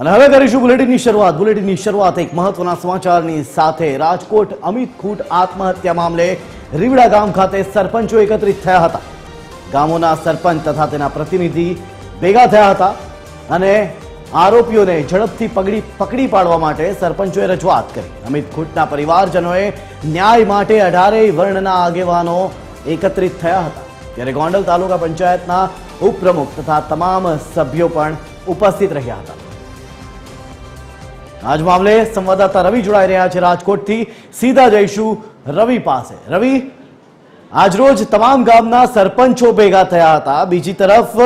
અને હવે કરીશું બુલેટિનની શરૂઆત. બુલેટિનની શરૂઆત એક મહત્વના સમાચારની સાથે. રાજકોટ અમિત ખૂટ આત્મહત્યા મામલે રીવડા ગામ ખાતે સરપંચો એકત્રિત થયા હતા. ગામોના સરપંચ તથા તેના પ્રતિનિધિ ભેગા થયા હતા અને આરોપીઓને ઝડપથી પકડી પકડી પાડવા માટે સરપંચોએ રજૂઆત કરી. અમિત ખૂટના પરિવારજનોએ ન્યાય માટે અઢારેય વર્ણના આગેવાનો એકત્રિત થયા હતા. ત્યારે ગોંડલ તાલુકા પંચાયતના ઉપપ્રમુખ તથા તમામ સભ્યો પણ ઉપસ્થિત રહ્યા હતા. આજ મામલે સંવાદદાતા રવિ જોડાઈ રહ્યા છે રાજકોટથી. સીધા જઈશું રવિ પાસે. રવિ આજરોજ તમામ ગામના સરપંચો ભેગા થયા હતા. બીજી તરફ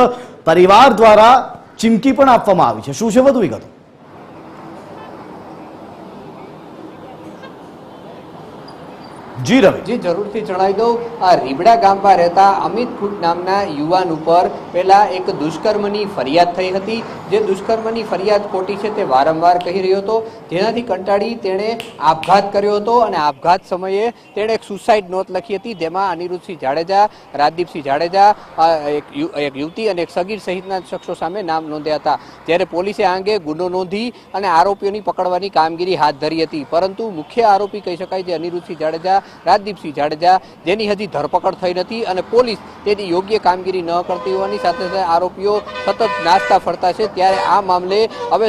પરિવાર દ્વારા ચીમકી પણ આપવામાં આવી છે. શું છે વધુ વિગતો? જી રવિ. જી, જરૂરથી જણાવી દઉં. આ રીબડા ગામમાં રહેતા અમિત ખુટ નામના યુવાન ઉપર પહેલા એક દુષ્કર્મની ફરિયાદ થઈ હતી. જે દુષ્કર્મની ફરિયાદ ખોટી છે તે વારંવાર કહી રહ્યો હતો. જેનાથી કંટાળી તેણે આપઘાત કર્યો હતો અને આપઘાત સમયે તેણે એક સુસાઇડ નોટ લખી હતી. જેમાં અનિરુદ્ધસિંહ જાડેજા, રાજદીપસિંહ જાડેજા એક એક યુવતી અને એક સગીર સહિતના શખ્સો સામે નામ નોંધ્યા હતા. ત્યારે પોલીસે આ અંગે ગુનો નોંધી અને આરોપીઓની પકડવાની કામગીરી હાથ ધરી હતી. પરંતુ મુખ્ય આરોપી કહી શકાય જે અનિરુદ્ધસિંહ જાડેજા રાજદીપસિંહ જાડેજા, જેની હજી ધરપકડ થઈ નથી અને પોલીસ તેની યોગ્ય કામગીરી ન કરતી હોવાની સાથે સાથે આરોપીઓ સતત નાસ્તા ફરતા છે. ત્યારે આ મામલે હવે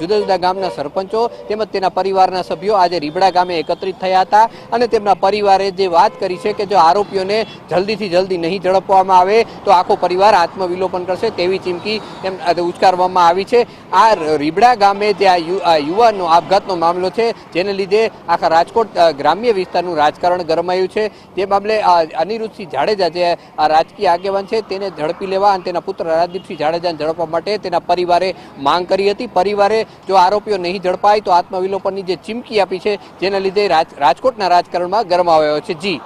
જુદા જુદા ગામના સરપંચો તેમજ તેના પરિવારના સભ્યો આજે રીબડા ગામે એકત્રિત થયા હતા અને તેમના પરિવારે જે વાત કરી છે કે જો આરોપીઓને જલ્દીથી જલ્દી નહીં ઝડપવામાં આવે તો આખો પરિવાર આત્મવિલોપન કરશે તેવી ચીમકી તેમ ઉચ્ચારવામાં આવી છે. આ રીબડા ગામે જે આ યુવાનનો આપઘાતનો મામલો છે, જેને લીધે આખા રાજકોટ ગ્રામ્ય ગ્રામ્ય વિસ્તારનું રાજકારણ ગરમાયું છે. તે મામલે અનિરુદ્ધસિંહ જાડેજા જે આ રાજકીય આગેવાન છે, તેને ઝડપી લેવા અને તેના પુત્ર રાજદીપસિંહ જાડેજાને ઝડપવા માટે તેના પરિવારે માંગ કરી હતી. પરિવારે જો આરોપીઓ નહીં ઝડપાય તો આત્મવિલોપનની જે ચીમકી આપી છે, જેના લીધે રાજ- રાજકોટના રાજકારણમાં ગરમાવ્યો છે. જી.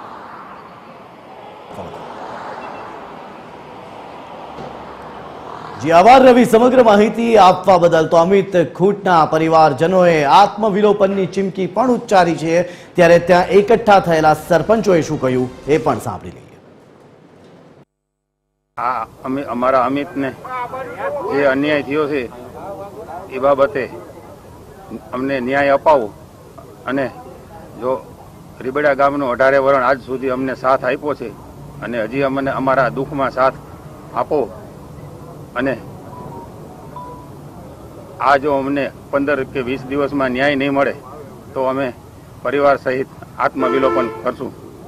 જી આભાર રવિ, સમગ્ર માહિતી આપવા બદલ. તો અમિત ખૂટના પરિવારજનોએ આત્મવિલોપનની ચીમકી પણ ઉચ્ચારી છે. ત્યારે ત્યાં એકઠા થયેલા સરપંચોએ શું કહ્યું એ પણ સાંભળી લઈએ. હા અમે, અમારા અમિતને જે અન્યાય થયો છે એ બાબતે અમને ન્યાય અપાવો અને જો રીબડા ગામનો અઢારે વરણ આજ સુધી અમને સાથ આપ્યો છે અને હજી અમને અમારા દુઃખમાં સાથ આપો અને આ જો અમને પંદર કે વીસ દિવસમાં ન્યાય નહીં મળે, તો અમે પરિવાર સહિત આત્મવિલોપન કરશું.